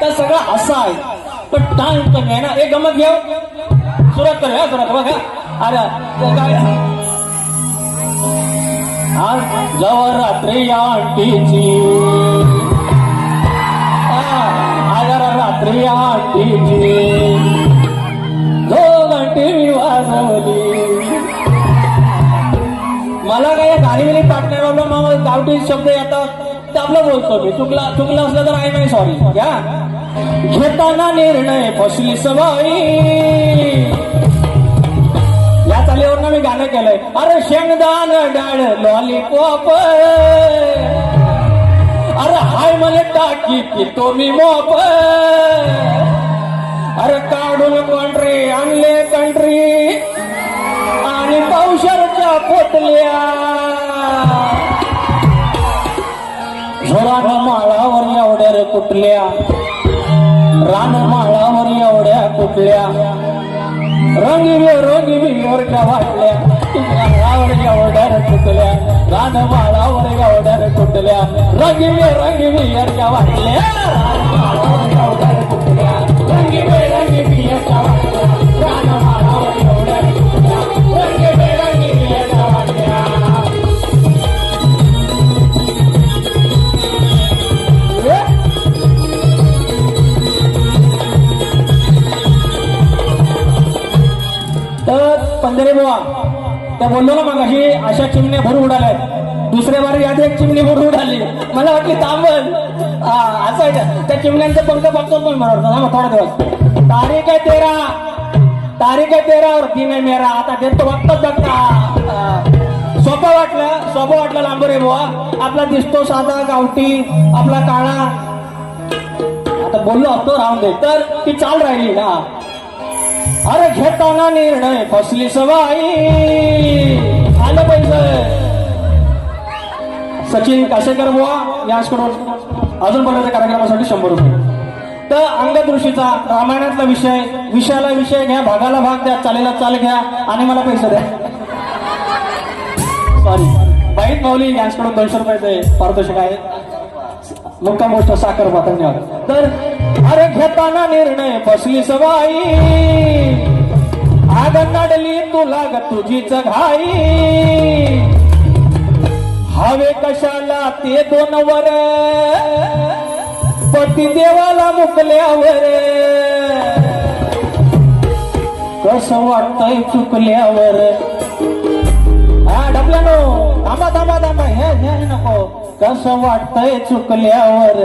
तर सगळं असं आहे. पण टाइम कमी आहे ना. एक गमत घेऊ? सुरुवात करूया सुरुवात बघा अरे काय? आज जवळ रात्री आंटीची आजार रात्री आंटीची जो घंटी वाजवली. मला काय गाणी बिणी पार्टनर गावठी शब्द येतात. आपलं बोलतो मी. चुकला चुकलं असलं तर आहे नाही सॉरी या. घेताना निर्णय फसली सवाई या चालीवरनं मी गाणं केलंय. अरे शेंगदान डाळ लॉलीपॉप अरे हाय मला टाकी की तो मी मोप. अरे काढून कॉन्ट्री आणले कंट्री आणि पावशरच्या पोटल्या. ಜೋರಾನಮ್ಮ ಅಳಾವರಿಯ ಒಡೆಯರು ಕುಟ್ಲಿಯ ರಾನಮ್ಮ ಅಳಾವರಿಯ ಒಡೆಯ ಕುಟ್ಲಿಯ ರೋಗಿವಿ ರೋಗಿವಿ ಇವ್ರಿಗೆ ವಾಟ್ಲೆ ಅಳಾವರಿಯ ಒಡೆಯರು ಕುಟ್ಲಿಯ ರಾನಮ್ಮ ಅಳಾವರಿಯ ಒಡೆಯರು ಕುಟ್ಲಿಯ ರೋಗಿವಿ ರೋಗಿವಿ ಇವ್ರಿಗೆ ವಾಟ್ಲೆ तर पंधरे बुवा. त्या बोललो ना मग अशी अशा चिमण्या भरून उडाल्या. दुसऱ्या बारी यात एक चिमणी भरून उडाली. मला वाटली तांबल हा असं आहे त्या. चिमण्यांचं पंख बघतो पण बरोबर ना मग थोडा दिवस. तारीख आहे तेरा. तारीख आहे तेरा और दिन आहे मेरा. आता देतो बघतोच बघता. सोपं वाटलं. सोपं वाटलं लांबर आहे बुवा. आपला दिसतो साधा गावठी आपला काळा. आता बोललो असतो राहून दे. तर ती चाल राहिली. ना अरे घेताना निर्णय फसली सवाई. आलं पाहिजे सचिन काशेकर बुवा याचकडून अजून पर्यंत कार्यक्रमासाठी शंभर रुपये. तर अंगदृषीचा रामायणातला विषय विषयाला विषय घ्या भागाला भाग द्या चालेला चाल घ्या आणि मला पैसे द्या. सॉरी बाईत माऊली यांच्याकडून दोनशे रुपयाचे पारदर्शक आहे मुक्काम गोष्ट साखर धन्यवाद. तर अरे घेताना निर्णय बसली सवाई आग नडली तुला ग तुझीच घाई. हवे कशाला ते दोन वर. पती देवाला मुकल्यावर. कस वाटतंय चुकल्यावर. हा डबल्यानो थांबा थांबा थांबा. हे हे नको. कसं वाटतंय चुकल्यावर.